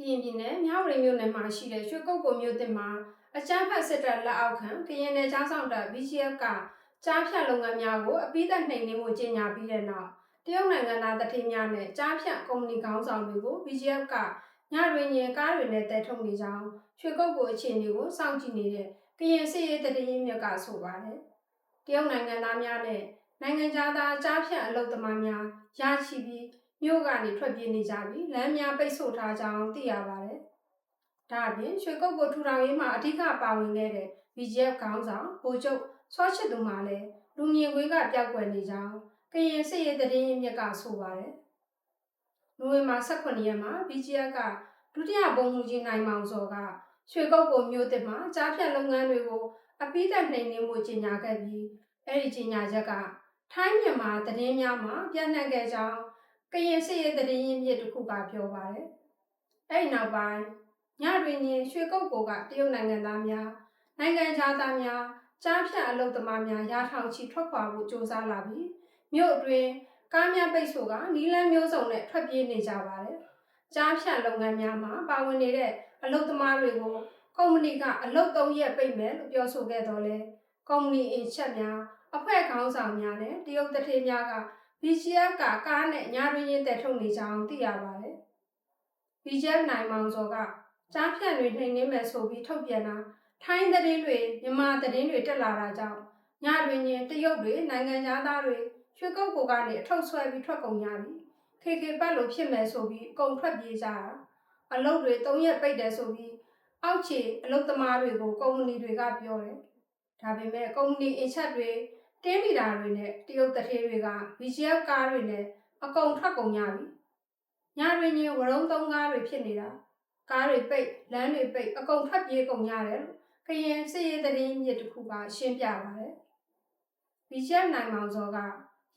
ကရင်ပြည်နယ်မြဝတီမြို့နယ်မှာရှိတဲ့ရွှေကုတ်ကိုမြို့တင်မှာအကြမ်းဖက်စစ်တပ်လက်အောက်ခံကရင်နယ်ကြားဆောင်တပ် BGF ကကြားဖြတ်လုပ်ငန်းများကိုအပိသက်နှိမ်နင်းမှုကြေညာပြီးတဲ့နောက်တရုတ်နိုင်ငံသားတတိများနဲ့ကြားဖြတ်ကုမ္ပဏီခေါင်းဆောင်တွေကို BGF ကညတွင်ရင်ကားတွေနဲ့တဲထုတ်နေကြောင်းရွှေကုတ်ကိုအခြေအနေကိုစောင့်ကြည့်နေတဲ့ကရင်စစ်ရေးတတိယမြက်ကဆိုပါတယ်တရုတ်နိုင်ငံသားများနဲ့နိုင်ငံသားကြားဖြတ်အလုပ်သမားများရရှိပြီး မြို့ကနေထွက်ပြေးနေကြပြီးလမ်းများပိတ်ဆို့ထားကြောင်းသိရပါတယ်။ဒါအပြင်ရွှေကုတ်ကိုထူထောင်ရေးမှာအဓိကပါဝင်ခဲ့တဲ့ BGF ခေါင်းဆောင်ဗိုလ်ချုပ်ဆွာချစ်သူမှလည်းလူမြင်ကွင်းကပျောက်ကွယ်နေကြောင်းကရင်စစ်ရေးတရင်မြက်ကဆိုပါတယ်။နိုဝင်ဘာ18ရက်မှာ BGF ကဒုတိယဘုံမှုကြီးနိုင်မောင်စောကရွှေကုတ်ကိုမြို့တစ်မှာကြားဖြတ်လုပ်ငန်းတွေကိုအပိသက်နှိမ်နင်းမှုကြီးညာခဲ့ပြီးအဲ့ဒီကြီးညာချက်ကထိုင်းမြန်မာသတင်းများမှာပြန့်နှံ့ခဲ့ကြောင်း ကရင်စစ်ရေးသတင်းရင်းမြစ်တစ်ခုကပြောပါတယ်။အဲ့ဒီနောက်ပိုင်းညတွင်ရင်ရွှေကုတ်ကိုကတရုတ်နိုင်ငံသားများနိုင်ငံခြားသားများကြားဖြတ်အလုပ်သမားများရာထောင်ချီထွက်ခွာဖို့ကြိုးစားလာပြီးမြို့အတွင်းကားများပိတ်ဆို့ကနီးလန်းမျိုးစုံနဲ့ထွက်ပြေးနေကြပါတယ်။ကြားဖြတ်လုပ်ငန်းများမှာပါဝင်နေတဲ့အလုပ်သမားတွေကိုကုမ္ပဏီကအလုပ်သုံးရက်ပိတ်မယ်လို့ပြောဆိုခဲ့တော့လေကုမ္ပဏီအင်ချက်များအဖွဲ့ခေါင်းဆောင်များနဲ့တရုတ်တထေးများက BGF ကကားနဲ့ညတွင်ရင်တက်ထုတ်နေကြောင်းသိရပါတယ်။ BGF နိုင်မောင်စောကကြားဖြတ်တွေနှိမ်နှင်းမယ်ဆိုပြီးထုတ်ပြန်တာထိုင်းသတင်းတွေမြန်မာသတင်းတွေတက်လာတာကြောင့်ညတွင်ရင်တရုတ်တွေနိုင်ငံသားတွေရွှေကုတ်ကိုကနေအထုတ်ဆွဲပြီးထွက်ကုန်ကြပြီ။ KK ပတ်လို့ဖြစ်မယ်ဆိုပြီးအကုန်ထွက်ပြေးကြတာအလုပ်တွေ၃ရက်ပိတ်တယ်ဆိုပြီးအောက်ခြေအလုပ်သမားတွေကိုကုမ္ပဏီတွေကပြောတယ်။ဒါပေမဲ့ကုမ္ပဏီအင်ချက်တွေ တင်းမီတာတွေနဲ့တရုတ်တထေးတွေက BGF ကားတွေနဲ့အကုန်ထွက်ကုန်ကြပြီ။ညတွင်ရင်ဝရုံသုံးကားတွေဖြစ်နေတာကားတွေပိတ်လမ်းတွေပိတ်အကုန်ထွက်ပြေးကုန်ကြတယ်လို့ကရင်စစ်ရေးသတင်းမြစ်တစ်ခုကရှင်းပြပါတယ်။ BGF နိုင်မောင်စောက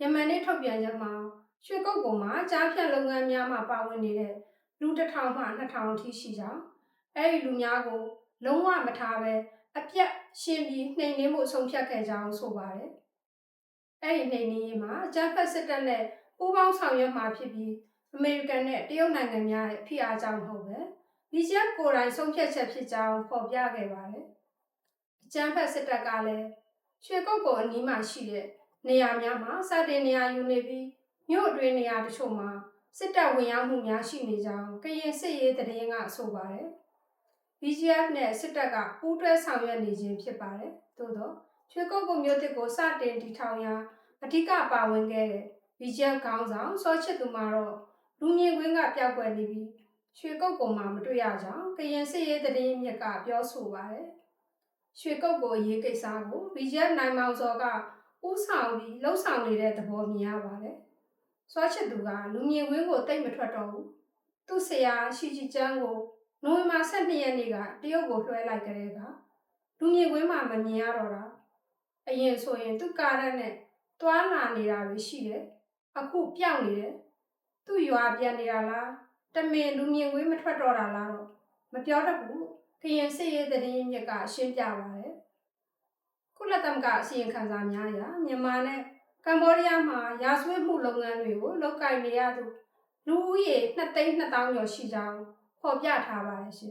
ယမန်နေ့ထုတ်ပြန်ချက်မှာရွှေကုတ်ကုံမှာကြားဖြတ်လုပ်ငန်းများမှာပါဝင်နေတဲ့လူတစ်ထောင်မှနှစ်ထောင်အထိရှိကြောင်းအဲဒီလူများကို လုံးဝမထားပဲအပြတ်ရှင်းပြီးနှိမ်နင်းမှုဆုံးဖြတ်ခဲ့ကြောင်းဆိုပါတယ်။ အဲ့ဒီနှိမ်နင်းရေးမှာဂျဖက်စစ်တပ်နဲ့ပူးပေါင်းဆောင်ရွက်မှာဖြစ်ပြီးအမေရိကန်နဲ့တရုတ်နိုင်ငံများရဲ့ဖိအားကြောင့်မဟုတ်ပဲ။ BGF ကိုယ်တိုင်ဆုံးဖြတ်ချက်ဖြစ်ကြောင်းဖော်ပြခဲ့ပါတယ်။အကြမ်းဖက်စစ်တပ်ကလည်းရွှေကုတ်ကိုအနီးမှာရှိတဲ့နေရာများမှာစတင်နေရာယူနေပြီးမြို့အတွင်းနေရာတချို့မှာစစ်တပ်ဝင်ရောက်မှုများရှိနေကြောင်းကရင်စစ်ရေးတရင်ကဆိုပါတယ်။ BGF နဲ့စစ်တပ်ကပူးတွဲဆောင်ရွက်နေခြင်းဖြစ်ပါတယ်။သို့သော ရွှေကုတ်ကိုမြို့တစ်ကိုစတင်တည်ထောင်ရာအဓိကပါဝင်ခဲ့တဲ့ BGF ခေါင်းဆောင်စောချစ်သူမှာတော့လူမြင်ကွင်းကပျောက်ကွယ်နေပြီးရွှေကုတ်ကိုမှမတွေ့ရကြောင်းကရင်စစ်ရေးသတင်းမြစ်ကပြောဆိုပါတယ်။ရွှေကုတ်ကိုရေးကိစ္စကို BGF နိုင်မောင်စောကဥဆောင်ပြီးလှုပ်ဆောင်နေတဲ့သဘောမြင်ရပါတယ်။စောချစ်သူကလူမြင်ကွင်းကိုတိတ်မထွက်တော့ဘူး။သူ့ဆရာရှိချီချန်းကိုနိုဝင်ဘာ12ရက်နေ့ကတရုတ်ကိုလွှဲလိုက်ကြတဲ့ကလူမြင်ကွင်းမှာမမြင်ရတော့တာ။ အရင်ဆိုရင်သူ့ကားရက်နဲ့တွားလာနေတာတွေရှိတယ်။အခုပြောင်းနေတယ်။သူ့ရွာပြန်နေတာလား။တမင်လူမြင်ကွင်းမထွက်တော့တာလားတော့မပြောတတ်ဘူး။ခရင်စစ်ရေးသတင်းမြစ်ကရှင်းပြပါတယ်။ကုလသမဂ္ဂအစီရင်ခံစာများအရမြန်မာနဲ့ကမ္ဘောဒီးယားမှာရာဇဝတ်မှုလုပ်ငန်းတွေကိုလုပ်ကိုင်နေရသူလူဦးရေ2သိန်း2000ကျော်ရှိကြောင်းဖော်ပြထားပါတယ်ရှင်